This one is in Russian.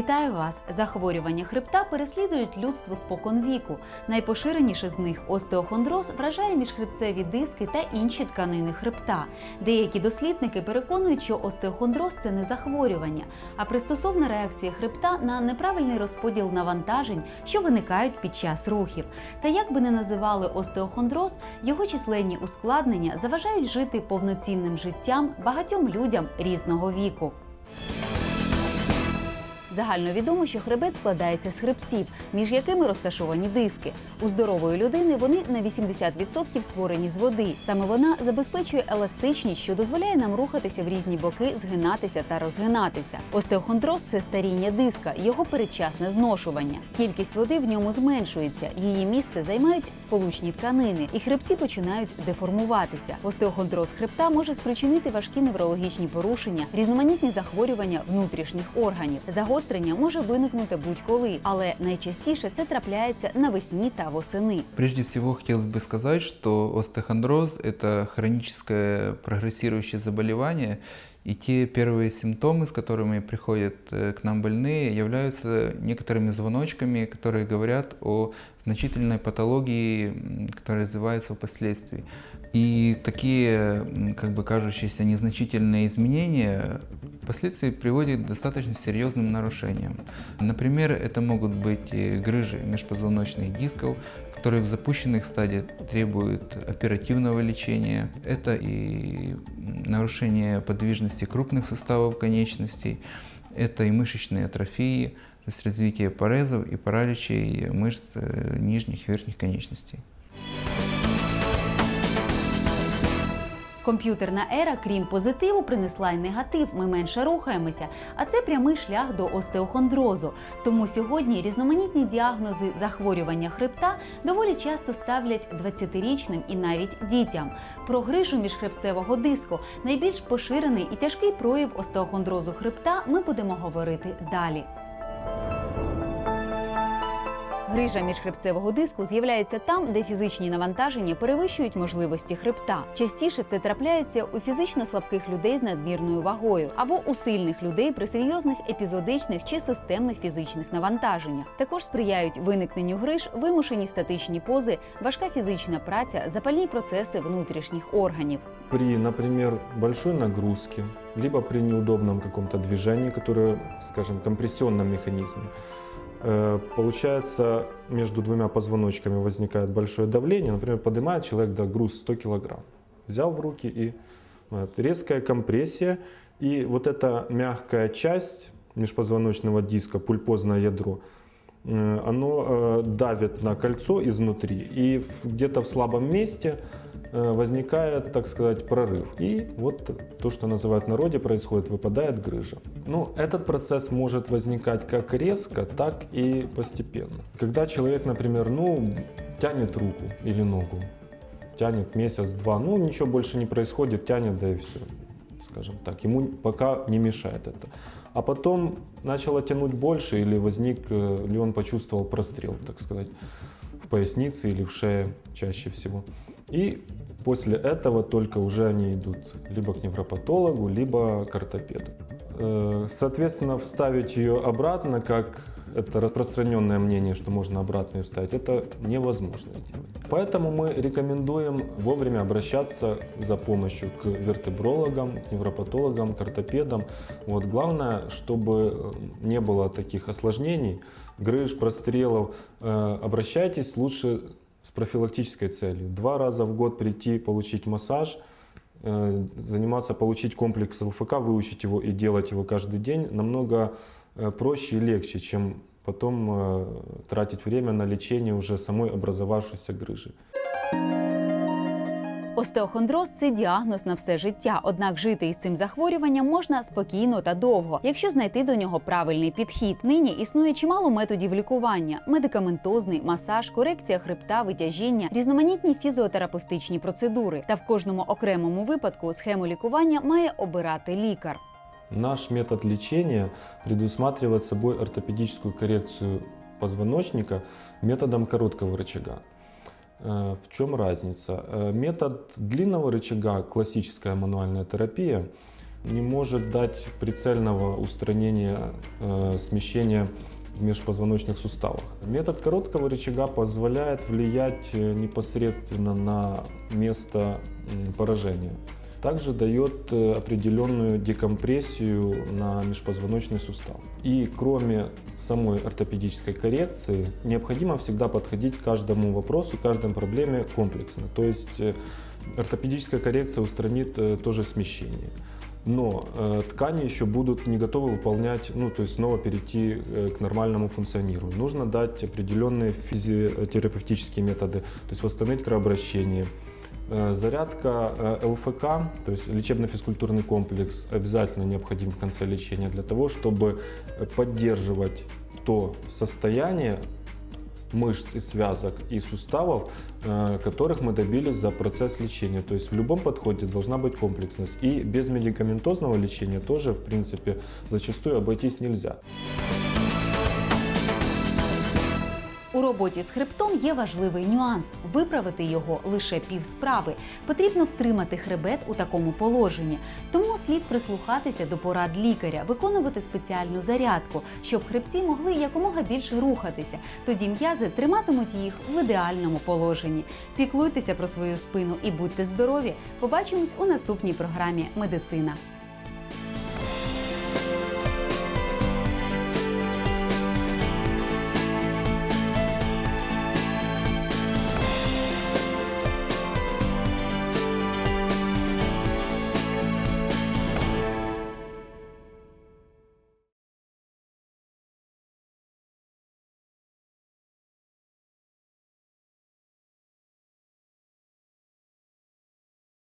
Вітаю вас! Захворювання хребта переслідують людство спокон віку. Найпоширеніше з них остеохондроз вражає міжхребцеві диски та інші тканини хребта. Деякі дослідники переконують, що остеохондроз це не захворювання, а пристосовна реакція хребта на неправильний розподіл навантажень, що виникають під час рухів. Та як би не називали остеохондроз, його численні ускладнення заважають жити повноцінним життям багатьом людям різного віку. Загально відомо, що хребет складається з хребців, між якими розташовані диски. У здорової людини вони на 80% створені з води. Саме вона забезпечує еластичність, що дозволяє нам рухатися в різні боки, згинатися та розгинатися. Остеохондроз це старіння диска, його передчасне зношування. Кількість води в ньому зменшується. Її місце займають сполучні тканини, і хребці починають деформуватися. Остеохондроз хребта може спричинити важкі неврологічні порушення, різноманітні захворювання внутрішніх органів. Загострення може виникнути будь-коли, але найчастіше це трапляється навесні та восени. Прежде всего хотелось бы сказать, что остеохондроз – это хроническое прогрессирующее заболевание, и те первые симптомы, с которыми приходят э, к нам больные, являются некоторыми звоночками, которые говорят о значительной патологии, которая развивается впоследствии. И такие, как бы кажущиеся незначительные изменения впоследствии приводят к достаточно серьезным нарушениям. Например, это могут быть и грыжи межпозвоночных дисков, которые в запущенных стадиях требуют оперативного лечения. Это и нарушение подвижности крупных суставов конечностей, это и мышечные атрофии, то есть развитие порезов и параличей мышц э, нижних и верхних конечностей. Комп'ютерна ера, крім позитиву, принесла й негатив. Ми менше рухаємося, а це прямий шлях до остеохондрозу. Тому сьогодні різноманітні діагнози захворювання хребта доволі часто ставлять 20-річним і навіть дітям. Про грижу міжхребцевого диску найбільш поширений і тяжкий прояв остеохондрозу хребта. Ми будемо говорити далі. Грижа міжхребцевого диску з'являється там, де фізичні навантаження перевищують можливості хребта. Частіше це трапляється у фізично слабких людей з надмірною вагою або у сильних людей при серйозних епізодичних чи системних фізичних навантаженнях. Також сприяють виникненню гриж, вимушені статичні пози, важка фізична праця, запальні процеси внутрішніх органів. При, например, большой нагрузке, либо при неудобном каком-то движении, которое, скажем, компрессионном получается, между двумя позвоночками возникает большое давление. Например, поднимает человек да, груз 100 килограмм. Взял в руки и вот, резкая компрессия. И вот эта мягкая часть межпозвоночного диска, пульпозное ядро, э, оно э, давит на кольцо изнутри. И где-то в слабом месте э, возникает, так сказать, прорыв. И вот то, что называют народе, происходит, выпадает грыжа. Ну, этот процесс может возникать как резко, так и постепенно. Когда человек, например, ну, тянет руку или ногу, тянет месяц-два, ну, ничего больше не происходит, тянет, да и все, скажем так. Ему пока не мешает это. А потом начало тянуть больше или возник, э, или он почувствовал прострел, так сказать, в пояснице или в шее чаще всего. И после этого только уже они идут либо к невропатологу, либо к ортопеду. Э, Соответственно, вставить ее обратно, как это распространенное мнение, что можно обратно ее вставить, это невозможно сделать. Поэтому мы рекомендуем вовремя обращаться за помощью к вертебрологам, к невропатологам, к ортопедам. Вот. Главное, чтобы э, не было таких осложнений, грыж, прострелов. Э, Обращайтесь лучше с профилактической целью. Два раза в год прийти, получить массаж, э, заниматься, получить комплекс ЛФК, выучить его и делать его каждый день намного проще и легче, чем потом э, тратить время на лечение уже самой образовавшейся грыжи. Остеохондроз це діагноз на все життя. Однак жити із цим захворюванням можна спокійно та довго, якщо знайти до нього правильний підхід. Нині існує чимало методів лікування: медикаментозний, масаж, корекція хребта, витяжіння, різноманітні фізіотерапевтичні процедури. Та в кожному окремому випадку схему лікування має обирати лікар. Наш метод лечения предусматривает собой ортопедическую коррекцию позвоночника методом короткого рычага. Э, В чем разница? Э, Метод длинного рычага, классическая мануальная терапия, не может дать прицельного устранения э, смещения в межпозвоночных суставах. Метод короткого рычага позволяет влиять э, непосредственно на место поражения. Также дает э, определенную декомпрессию на межпозвоночный сустав. И кроме самой ортопедической коррекции, необходимо всегда подходить к каждому вопросу, к каждой проблеме комплексно. То есть э, ортопедическая коррекция устранит э, тоже смещение. Но э, ткани еще будут не готовы выполнять, ну то есть снова перейти э, к нормальному функционированию. Нужно дать определенные физиотерапевтические методы, то есть восстановить кровообращение. Э, Зарядка э, ЛФК, то есть лечебно-физкультурный комплекс, обязательно необходим в конце лечения для того, чтобы поддерживать то состояние мышц и связок и суставов, э, которых мы добились за процесс лечения. То есть в любом подходе должна быть комплексность. И без медикаментозного лечения тоже, в принципе, зачастую обойтись нельзя. У роботі з хребтом є важливий нюанс виправити його лише пів справи. Потрібно втримати хребет у такому положенні. Тому слід прислухатися до порад лікаря, виконувати спеціальну зарядку, щоб хребці могли якомога більше рухатися. Тоді м'язи триматимуть їх в ідеальному положенні. Піклуйтеся про свою спину і будьте здорові. Побачимось у наступній програмі Медицина.